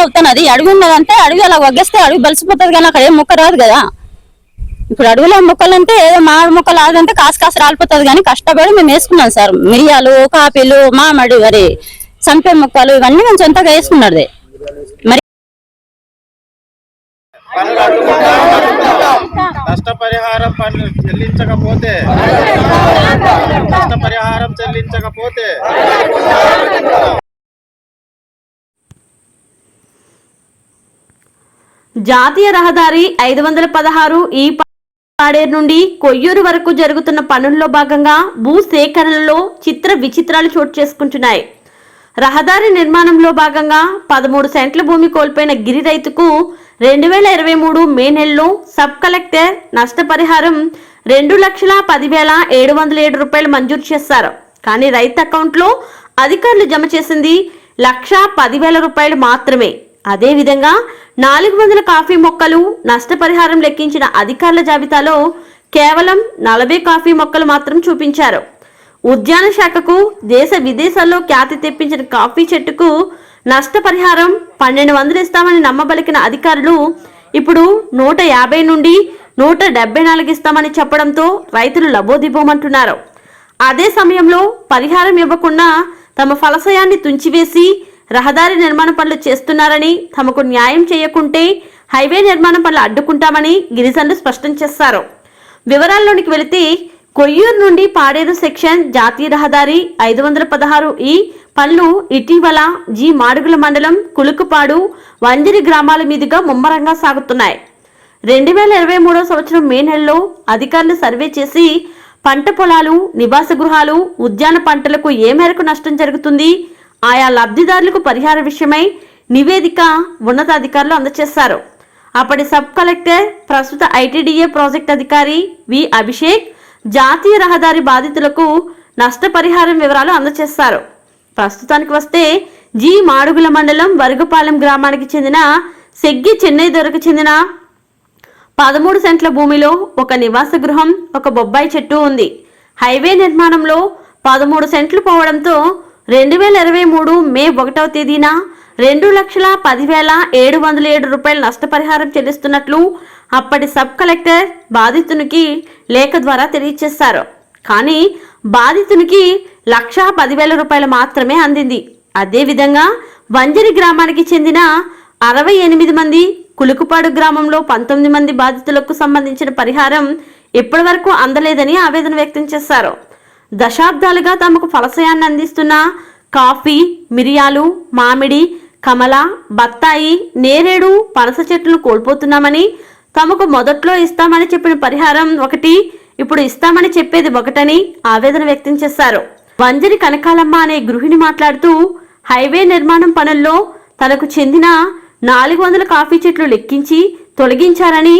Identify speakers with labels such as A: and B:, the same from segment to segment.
A: అవుతున్నది అడవి ఉన్నదంటే అడవి అలా వగ్గేస్తే అడవి బలిసిపోతుంది కానీ అక్కడ ఏం మొక్క రాదు కదా. ఇప్పుడు అడవిలో మొక్కలంటే ఏదో మామిడి మొక్కలు ఆదంటే కాసు కాసు రాలిపోతుంది కానీ కష్టపడి మేము వేసుకున్నాం సార్. మిరియాలు కాపీలు మామిడి మరి సంపే మొక్కలు ఇవన్నీ మేము సొంతగా వేసుకున్నది. మరి
B: నష్టపరిహారం పనులు చెల్లించకపోతే నష్టపరిహారం చెల్లించకపోతే.
C: జాతీయ రహదారి ఐదు వందల పదహారు ఈ పాడేరు నుండి కొయ్యూరు వరకు జరుగుతున్న పనుల్లో భాగంగా భూ సేకరణలో చిత్ర విచిత్రాలు చోటు చేసుకుంటున్నాయి. రహదారి నిర్మాణంలో భాగంగా పదమూడు సెంట్ల భూమి కోల్పోయిన గిరి రైతుకు రెండు వేల ఇరవై మూడు మే నెలలో సబ్ కలెక్టర్ నష్టపరిహారం రెండు లక్షల పదివేల ఏడు వందల ఏడు రూపాయలు మంజూరు చేశారు. కానీ రైతు అకౌంట్లో అధికారులు జమ చేసింది లక్ష పదివేల రూపాయలు మాత్రమే. అదేవిధంగా నాలుగు వందల కాఫీ మొక్కలు నష్టపరిహారం లెక్కించిన అధికారుల జాబితాలో కేవలం నలభై కాఫీ మొక్కలు మాత్రం చూపించారు. ఉద్యాన శాఖకు దేశ విదేశాల్లో ఖ్యాతి తెప్పించిన కాఫీ చెట్టుకు నష్టపరిహారం పన్నెండు వందలు ఇస్తామని నమ్మబలికిన అధికారులు ఇప్పుడు నూట యాభై నుండి నూట డెబ్బై నాలుగు ఇస్తామని చెప్పడంతో రైతులు లబోదిబోమంటున్నారు. అదే సమయంలో పరిహారం ఇవ్వకుండా తమ ఫలసయాన్ని తుంచివేసి రహదారి నిర్మాణ పనులు చేస్తున్నారని తమకు న్యాయం చేయకుంటే హైవే నిర్మాణ పనులు అడ్డుకుంటామని గిరిజనులు స్పష్టం చేశారు. వివరాల్లోనికి వెళితే కొయ్యూరు నుండి పాడేరు సెక్షన్ జాతీయ రహదారి ఐదు వందల పదహారు ఈ పనులు ఇటీవల జి మాడుగుల మండలం కులుకుపాడు వంజరి గ్రామాల మీదుగా ముమ్మరంగా సాగుతున్నాయి. రెండు వేల ఇరవై మూడో సంవత్సరం మే నెలలో అధికారులు సర్వే చేసి పంట పొలాలు నివాస గృహాలు ఉద్యాన పంటలకు ఏ మేరకు నష్టం జరుగుతుంది ఆయా లబ్ధిదారులకు పరిహార విషయమై నివేదిక ఉన్నతాధికారులు అందజేశారు అప్పటి సబ్ కలెక్టర్ ప్రస్తుత ఐటీడీఏ ప్రాజెక్ట్ అధికారి వి అభిషేక్ జాతీయ రహదారి బాధితులకు నష్టపరిహారం వివరాలు అందజేశారు ప్రస్తుతానికి వస్తే జి మాడుగుల మండలం వరుగుపాలెం గ్రామానికి చెందిన సెగ్గి చెన్నై దొరకు చెందిన పదమూడు సెంట్ల భూమిలో ఒక నివాస గృహం ఒక బొబ్బాయి చెట్టు ఉంది. హైవే నిర్మాణంలో పదమూడు సెంట్లు పోవడంతో రెండు వేల ఇరవై మూడు మే ఒకటవ తేదీన రెండు లక్షల పదివేల ఏడు వందల ఏడు రూపాయల నష్టపరిహారం చెల్లిస్తున్నట్లు అప్పటి సబ్ కలెక్టర్ బాధితునికి లేఖ ద్వారా తెలియచేశారు. కానీ బాధితునికి లక్షా పదివేల రూపాయలు మాత్రమే అందింది. అదేవిధంగా వంజరి గ్రామానికి చెందిన అరవై ఎనిమిది మంది కులుకుపాడు గ్రామంలో పంతొమ్మిది మంది బాధితులకు సంబంధించిన పరిహారం ఇప్పటి వరకు అందలేదని ఆవేదన వ్యక్తం చేశారు. దశాబ్దాలుగా తమకు ఫలసయాన్ని అందిస్తున్న కాఫీ మిరియాలు మామిడి కమల బత్తాయి నేరేడు పనస చెట్లను కోల్పోతున్నామని తమకు మొదట్లో ఇస్తామని చెప్పిన పరిహారం ఒకటి ఇప్పుడు ఇస్తామని చెప్పేది ఒకటని ఆవేదన వ్యక్తం చేశారు. వంజరి కనకాలమ్మ అనే గృహిణి మాట్లాడుతూ హైవే నిర్మాణం పనుల్లో తనకు చెందిన నాలుగు వందల కాఫీ చెట్లు లెక్కించి తొలగించారని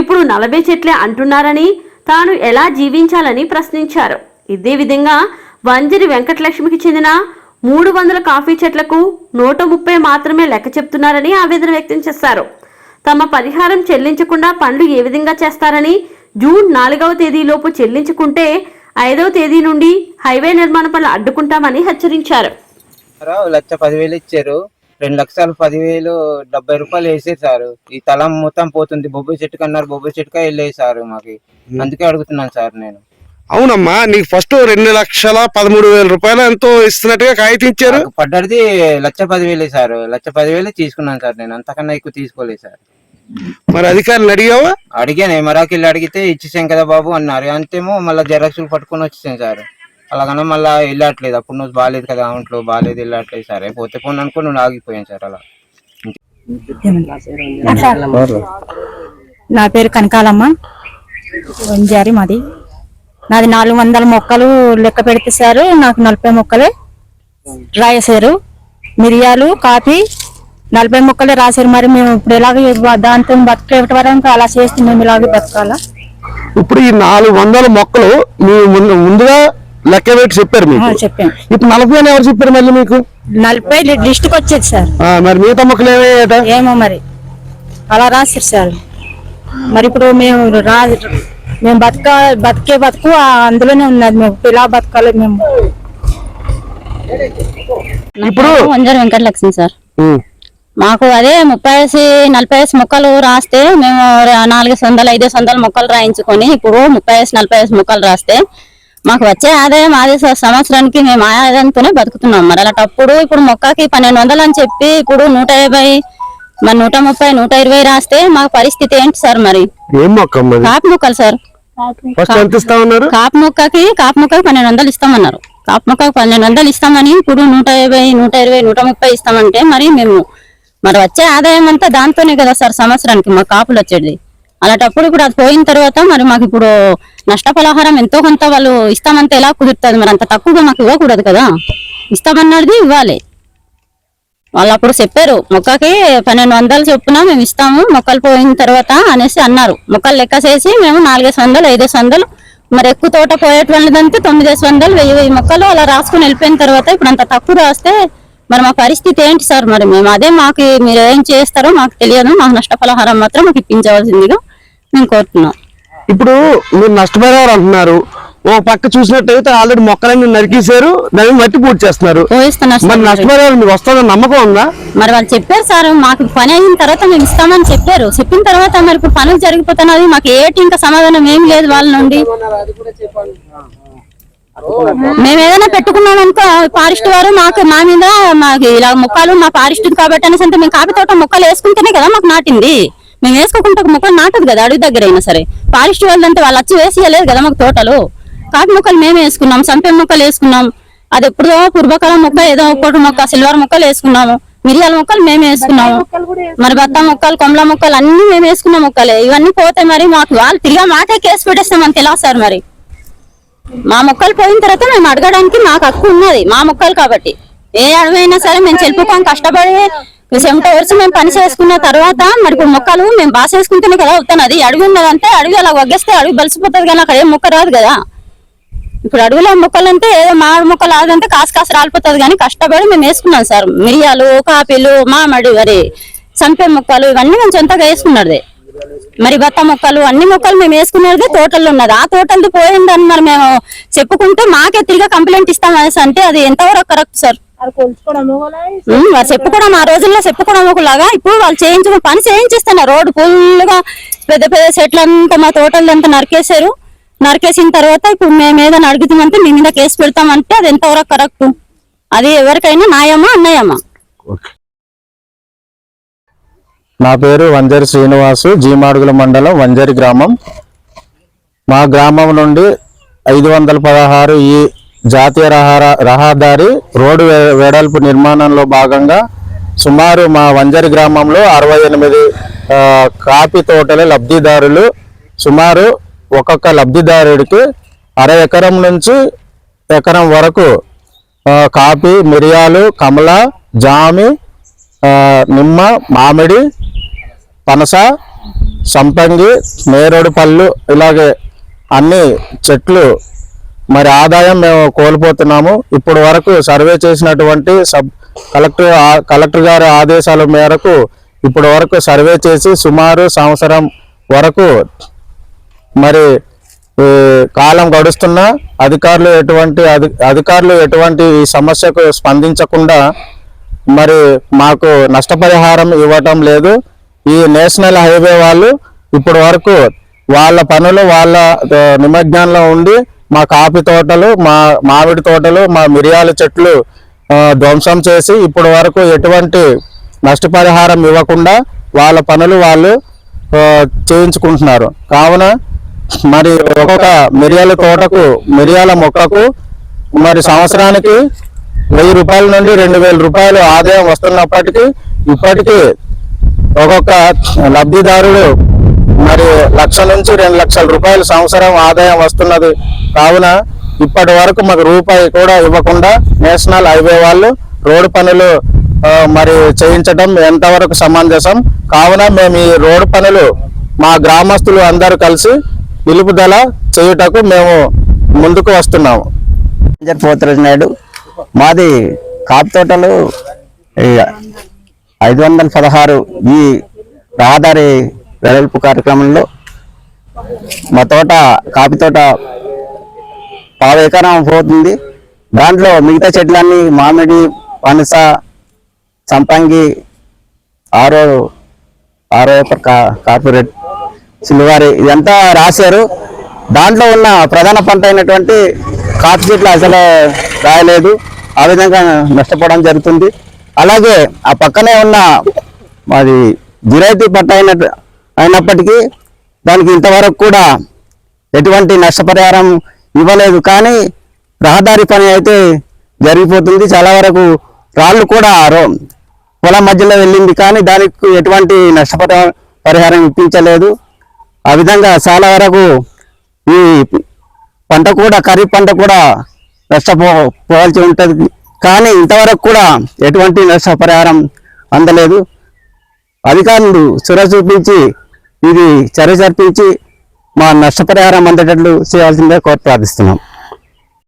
C: ఇప్పుడు నలభై చెట్లే అంటున్నారని తాను ఎలా జీవించాలని ప్రశ్నించారు. ఇదే విధంగా వంజరి వెంకటలక్ష్మికి చెందిన మూడు వందల కాఫీ చెట్లకు నూట ముప్పై మాత్రమే లెక్క చెప్తున్నారని ఆవేదన వ్యక్తం చేశారు. తమ పరిహారం చెల్లించకుండా పనులు ఏ విధంగా చేస్తారని జూన్ నాలుగవ తేదీలోపు చెల్లించుకుంటే ఐదవ తేదీ నుండి హైవే నిర్మాణ పనులు అడ్డుకుంటామని హెచ్చరించారు.
D: లక్ష పదివేలు ఇచ్చారు. రెండు లక్షలు పదివేలు డెబ్బై రూపాయలు వేసారు సార్. ఈ తలం మొత్తం పోతుంది. బొబ్బరి చెట్టుకు అన్నారు బొబ్బరి చెట్టుకే వెళ్ళేది సార్ మాకు. అందుకే అడుగుతున్నాను సార్ నేను.
E: అవునమ్మా నీకు ఫస్ట్ రెండు లక్షల పదమూడు వేల రూపాయలు ఎంతో ఇస్తున్నట్టుగా కాగితం ఇచ్చారు
D: నాకు పడ్డది లక్ష పదివేలే సార్. లక్ష పదివేలు తీసుకున్నాను సార్ నేను. అంతకన్నా ఎక్కువ తీసుకోలేదు సార్.
E: మరి అధికారులు అడిగావా?
D: అడిగాను. ఎమరాకి వెళ్ళి అడిగితే ఇచ్చేసాం కదా బాబు అన్నారు. అంతేమో మళ్ళీ జెరాక్స్లు పట్టుకొని వచ్చేసాను సార్. అలాగన్నా మళ్ళీ వెళ్ళట్లేదు. అప్పుడు నువ్వు బాగాలేదు కదా ఒంట్లో బాగాలేదు వెళ్ళట్లేదు సార్. పోతే పోను అనుకుని నువ్వు ఆగిపోయాను సార్ అలా.
F: నా పేరు కనకాలమ్మ. వంజారి మాది. నాది నాలుగు వందల మొక్కలు లెక్క పెడితే సారు నాకు నలభై మొక్కలే రాసేశారు మిరియాలు కాఫీ నలభై మొక్కలే రాశారు. మరి మేము ఇప్పుడు ఎలాగ దాంతో బతికేటి వరకు అలా చేస్తే మేము ఇలాగే బతకాలా?
E: ఇప్పుడు ఈ నాలుగు వందల మొక్కలు మీ ముందుగా లెక్క పెట్టి చెప్పారు
F: ఆ,
E: మీకు
F: చెప్పాం.
E: ఇప్పుడు నలభై అని ఎవరు చెప్పారు మళ్ళీ మీకు?
F: నలభై లిస్టుకి వచ్చేది సార్.
E: మరి మిగతా మొక్కలు ఏమయ్యాట
F: ఏమో మరి. అలా రాశారు సార్. మరి ఇప్పుడు మేము రా మేము బతక బతికే బతుకు ఆ అందులోనే ఉన్నది మేము. ఇలా బతకాలి మేము.
E: ఇప్పుడు
A: వంజర వెంకటలక్ష్మి సార్. మాకు అదే ముప్పై వేసి నలభై వేసి మొక్కలు రాస్తే మేము నాలుగు వందలు ఐదు వందల మొక్కలు రాయించుకొని ఇప్పుడు ముప్పై వేసి నలభై వేసి మొక్కలు రాస్తే మాకు వచ్చే ఆదాయం ఆది సంవత్సరానికి మేము ఆదాయంతోనే బతుకుతున్నాం. మరి అలాంటప్పుడు ఇప్పుడు మొక్కకి పన్నెండు వందలు అని చెప్పి ఇప్పుడు నూట యాభై మరి నూట ముప్పై నూట ఇరవై రాస్తే మాకు పరిస్థితి ఏంటి సార్ మరి? కాపు మొక్కలు సార్.
E: ఫస్ట్ ఎంత ఇస్తా ఉన్నారు
A: కాపు మొక్కకి కాపు మొక్కకి పన్నెండు వందలు ఇస్తామన్నారు. కాపు మొక్కకి పన్నెండు వందలు ఇస్తామని ఇప్పుడు నూట యాభై నూట ఇరవై నూట ముప్పై ఇస్తామంటే మరి మేము మరి వచ్చే ఆదాయం అంతా దాంతోనే కదా సార్ సంవత్సరానికి మా కాపులు వచ్చేది. అలాంటప్పుడు ఇప్పుడు అది పోయిన తర్వాత మరి మాకు ఇప్పుడు నష్టపరిహారం ఎంతో కొంత వాళ్ళు ఇస్తామంటే ఎలా కుదురుతుంది? మరి అంత తక్కువగా మాకు ఇవ్వకూడదు కదా. ఇస్తామన్నది ఇవ్వాలి. వాళ్ళు అప్పుడు చెప్పారు మొక్కకి పన్నెండు వందలు చొప్పున మేము ఇస్తాము మొక్కలు పోయిన తర్వాత అనేసి అన్నారు. మొక్కలు లెక్క చేసి మేము నాలుగేసి వందలు ఐదేసి వందలు మరి ఎక్కువ తోట పోయేటువంటిదంటే తొమ్మిదేసి వందలు వెయ్యి వెయ్యి మొక్కలు అలా రాసుకుని వెళ్ళిపోయిన తర్వాత ఇప్పుడు అంత తక్కువ రాస్తే మరి మా పరిస్థితి ఏంటి సార్? మరి మేము అదే మాకు మీరు ఏం చేస్తారో మాకు తెలియదు మాకు నష్టపలహారం మాత్రం మాకు ఇప్పించవలసిందిగా మేము కోరుతున్నాం.
E: ఇప్పుడు మీరు నష్టపరిహారం అంటున్నారు. ఓ పక్క చూసినట్టయితే ఆల్రెడీ మొక్కలన్నీ నరికేశారు దాన్ని మట్టి పూర్తి చేస్తున్నారు. మరి. నష్టపరిహారం వస్తుందని నమ్మకం ఉందా?
A: మరి వాళ్ళు చెప్పారు సార్ మాకు పని అయిన తర్వాత మేము ఇస్తామని చెప్పారు. చెప్పిన తర్వాత మరి ఇప్పుడు పనులు జరిగిపోతున్నది మాకు ఏటి ఇంకా సమాధానం ఏం లేదు వాళ్ళ నుండి. మేము ఏదైనా పెట్టుకున్నాం అనుకో ఫారెస్ట్ వారు మాకు మా మీద మాకు ఇలా మొక్కలు మా ఫారెస్ట్ కాబట్టి అనేసి అంటే మేము కాపీ తోట మొక్కలు వేసుకుంటేనే కదా మాకు నాటింది. మేము వేసుకోకుండా ఒక మొక్కలు నాటదు కదా అడవి దగ్గర అయినా సరే. ఫారెస్ట్ వాళ్ళు అంటే వాళ్ళు వచ్చి వేసియలేదు కదా మాకు తోటలు. కాటి మొక్కలు మేమే వేసుకున్నాం సంపె మొక్కలు వేసుకున్నాం. అది ఎప్పుడో పూర్వకాలం మొక్క ఏదో ఒక్కటి మొక్క సిల్వర్ మొక్కలు వేసుకున్నాము. మిరియాల మొక్కలు మేమే వేసుకున్నాము. మరి బత్త మొక్కలు కొమ్మల మొక్కలు అన్ని మేము వేసుకున్న మొక్కలే. ఇవన్నీ పోతే మరి మాకు వాళ్ళు తిరిగా మాకే కేసు పెట్టేస్తాం అంత సార్ మరి. మా మొక్కలు పోయిన తర్వాత మేము అడగడానికి మాకు హక్కు ఉన్నది మా మొక్కలు కాబట్టి. ఏ అడవైనా సరే మేము చెల్పుకొని కష్టపడి చెమట వరుస మేము పని చేసుకున్న తర్వాత మరి ఇప్పుడు మొక్కలు మేము బాసేసుకుంటేనే కదా అవుతాను అది అడవి ఉన్నదంటే అడుగు అలా వగ్గేస్తే అడుగు బలిసిపోతుంది కానీ అక్కడ ఏం మొక్క రాదు కదా. ఇప్పుడు అడవిలో మొక్కలు అంటే ఏదో మామిడి మొక్కలు ఆదంటే కాసు కాసు రాలిపోతుంది కానీ కష్టపడి మేము వేసుకున్నాం సార్. మిరియాలు కాపీలు మామిడి మరి సంపె మొక్కలు ఇవన్నీ మేము సొంతగా వేసుకున్నది. మరి బత్త మొక్కలు అన్ని మొక్కలు మేము వేసుకున్నది తోటల్లో ఉన్నది. ఆ తోటలది పోయిందని మరి మేము చెప్పుకుంటే మాకే తిరిగి కంప్లైంట్ ఇస్తాం అనేసి అంటే అది ఎంతవరకు కరెక్ట్ సార్? వాళ్ళు చెప్పుకోవడం ఆ రోజుల్లో చెప్పుకోవడం ఒకలాగా ఇప్పుడు వాళ్ళు చేయించు పని చేయించేస్తున్నారు. రోడ్డు ఫుల్గా పెద్ద పెద్ద చెట్లంతా మా తోటలంతా నరికేశారు. నరికేసిన తర్వాత ఇప్పుడు మేము ఏదైనా అడుగుతామంటే మీ మీద కేసు పెడతామంటే అది ఎంతవరకు కరెక్ట్? అది ఎవరికైనా నాయమ్మ అన్యాయమా?
G: నా పేరు వంజరి శ్రీనివాసు జీమాడుగుల మండలం వంజరి గ్రామం. మా గ్రామం నుండి ఐదు వందల పదహారు ఈ జాతీయ రహా- రహదారి రోడ్డు వెడల్పు నిర్మాణంలో భాగంగా సుమారు మా వంజరి గ్రామంలో అరవై ఎనిమిది కాఫీ తోటల లబ్ధిదారులు సుమారు ఒక్కొక్క లబ్ధిదారుడికి అర ఎకరం నుంచి ఎకరం వరకు కాఫీ మిరియాలు కమల జామి నిమ్మ మామిడి పనస సంపంగి నేరేడు పళ్ళు ఇలాగే అన్ని చెట్లు మరి ఆదాయం మేము కోల్పోతున్నాము. ఇప్పుడు వరకు సర్వే చేసినటువంటి సబ్ కలెక్టర్ కలెక్టర్ గారి ఆదేశాల మేరకు ఇప్పుడు వరకు సర్వే చేసి సుమారు సంవత్సరం వరకు మరి కాలం గడుస్తున్నా అధికారులు ఎటువంటి అధికారులు ఎటువంటి ఈ సమస్యకు స్పందించకుండా మరి మాకు నష్టపరిహారం ఇవ్వటం లేదు. ఈ నేషనల్ హైవే వాళ్ళు ఇప్పటి వరకు వాళ్ళ పనులు వాళ్ళ నిమజ్ఞానంలో ఉండి మా కాఫీ తోటలు మా మామిడి తోటలు మా మిరియాల చెట్లు ధ్వంసం చేసి ఇప్పటి వరకు ఎటువంటి నష్టపరిహారం ఇవ్వకుండా వాళ్ళ పనులు వాళ్ళు చేయించుకుంటున్నారు. కావున మరి ఒక్కొక్క మిరియాల తోటకు మిరియాల మొక్కకు మరి సంవత్సరానికి వెయ్యి రూపాయల నుండి రెండు వేల రూపాయలు ఆదాయం వస్తున్నప్పటికీ ఇప్పటికీ ఒక్కొక్క లబ్ధిదారుడు మరి లక్ష నుంచి రెండు లక్షల రూపాయలు సంవత్సరం ఆదాయం వస్తున్నది. కావున ఇప్పటి వరకు మాకు రూపాయి కూడా ఇవ్వకుండా నేషనల్ హైవే వాళ్ళు రోడ్డు పనులు మరి చేయించడం ఎంతవరకు సమంజసం? కావున మేము ఈ రోడ్డు పనులు మా గ్రామస్తులు అందరూ కలిసి నిలుపుదల చేయుటకు మేము ముందుకు వస్తున్నాము.
H: పోతురాజు నాయుడు. మాది కాపు తోటలు ఐదు వందల పదహారు ఈ రహదారి వెడల్పు కార్యక్రమంలో మా తోట కాపీ తోట పావు ఎకరం పోతుంది. దాంట్లో మిగతా చెట్లన్నీ మామిడి పనస సంపంగి ఆరో ఆరో కా- కార్పొరేట్ సిల్వారి ఇదంతా రాశారు. దాంట్లో ఉన్న ప్రధాన పంట అయినటువంటి కాఫీ చెట్లు అసలు రాయలేదు. ఆ విధంగా నష్టపోవడం జరుగుతుంది. అలాగే ఆ పక్కనే ఉన్న మాది జిరాయితీ పంట అయిన అయినప్పటికీ దానికి ఇంతవరకు కూడా ఎటువంటి నష్టపరిహారం ఇవ్వలేదు. కానీ రహదారి పని అయితే జరిగిపోతుంది. చాలా వరకు రాళ్ళు కూడా రో- పొలం మధ్యలో వెళ్ళింది. కానీ దానికి ఎటువంటి నష్టపరి పరిహారం ఇప్పించలేదు. ఆ విధంగా చాలా వరకు ఈ పంట కూడా ఖరీఫ్ పంట కూడా నష్టపో పోవాల్సి ఉంటుంది. కానీ ఇంతవరకు కూడా ఎటువంటి నష్టపరిహారం అందలేదు. అధికారులు చొర చూపించి ఇది చర్య జరిపించి మా నష్టపరిహారం అందేటట్లు చేయాల్సిందే కోరి ప్రార్థిస్తున్నాం.